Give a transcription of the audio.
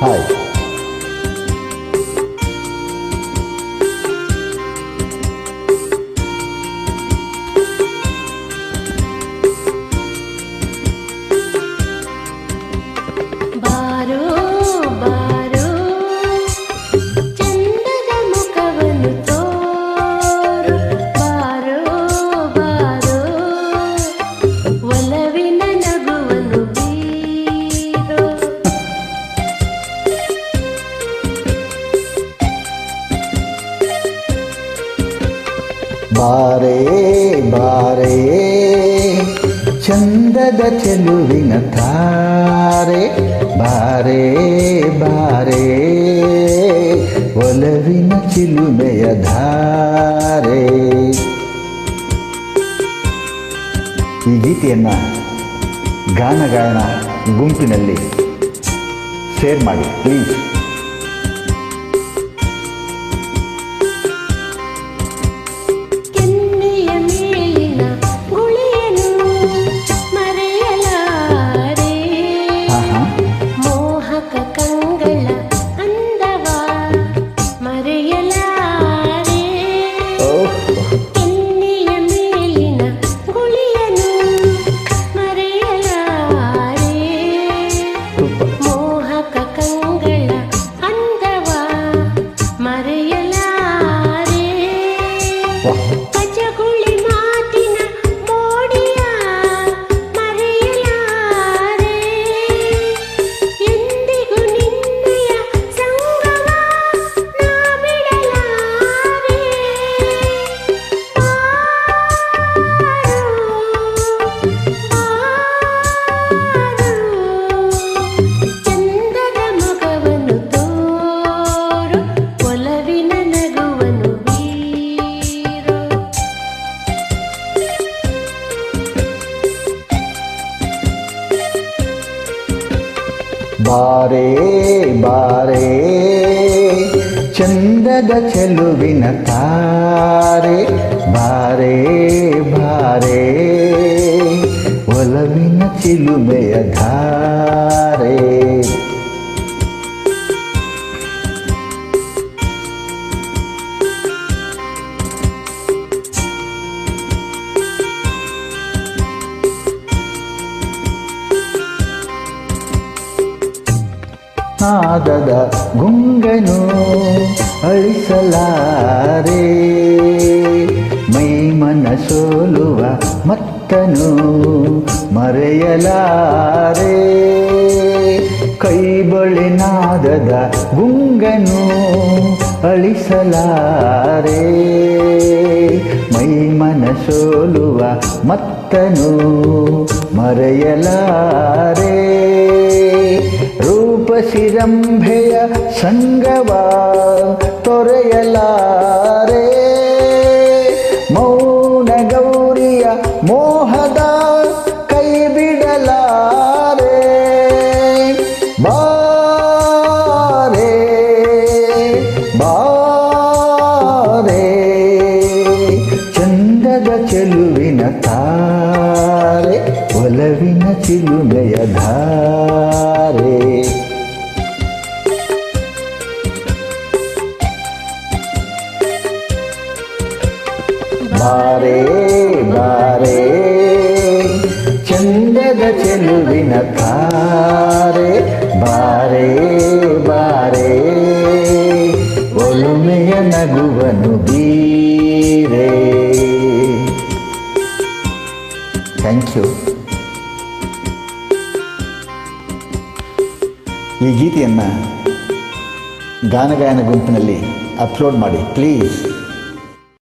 は。ಬಾರೇ ಬಾರೇ, ಚಂದದ ಚೆಲುವಿನ ತಾರೆ. ಬಾರೇ ಬಾರೇ, ಒಲವಿನ ಚಿಲುಮೆಯ ಧಾರೆ. ಈ ಗೀತೆಯನ್ನು ಗಾನಗಾಯನ ಗುಂಪಿನಲ್ಲಿ ಶೇರ್ ಮಾಡಿ, ಪ್ಲೀಸ್. Oh. ಬಾರೇ ಬಾರೇ ಚಂದದ ಚೆಲುವಿನ ತಾರೆ ಬಾರೇ ಬಾರೇ ಒಲವಿನ ಚಿಲುಮೆಯ ಧಾರೆ ನಾದದ ಗುಂಗನು ಅಳಿಸಲಾರೆ. ಮೈ ಮನ ಸೋಲುವ ಮತ್ತನು ಮರೆಯಲಾರೆ. ಕೈ ನಾದದ ಗುಂಗನು ಅಳಿಸಲಾರೆ. ಮೈ ಮನ ಸೋಲುವ ಮತ್ತನು ಮರೆಯಲಾರೆ. ರೂಪಸಿರಂಭೆಯ ಸಂಗವ ತೊರೆಯಲಾರೆ ಮೌನ ಗೌರಿಯ ಮೋಹದ ಒಲವಿನ ಚಿಲುಮೆಯ ಧಾರೆ ಬಾರೆ ಬಾರೆ ಚಂದದ ಚೆಲುವಿನ ತಾರೆ ಬಾರೆ ಬಾರೆ ಒಲುಮೆಯ ನಗುವನು ಬೀರೆ ಥ್ಯಾಂಕ್ ಯು ಈ ಗೀತೆಯನ್ನು ಗಾನಗಾಯನ ಗುಂಪಿನಲ್ಲಿ ಅಪ್ಲೋಡ್ ಮಾಡಿ ಪ್ಲೀಸ್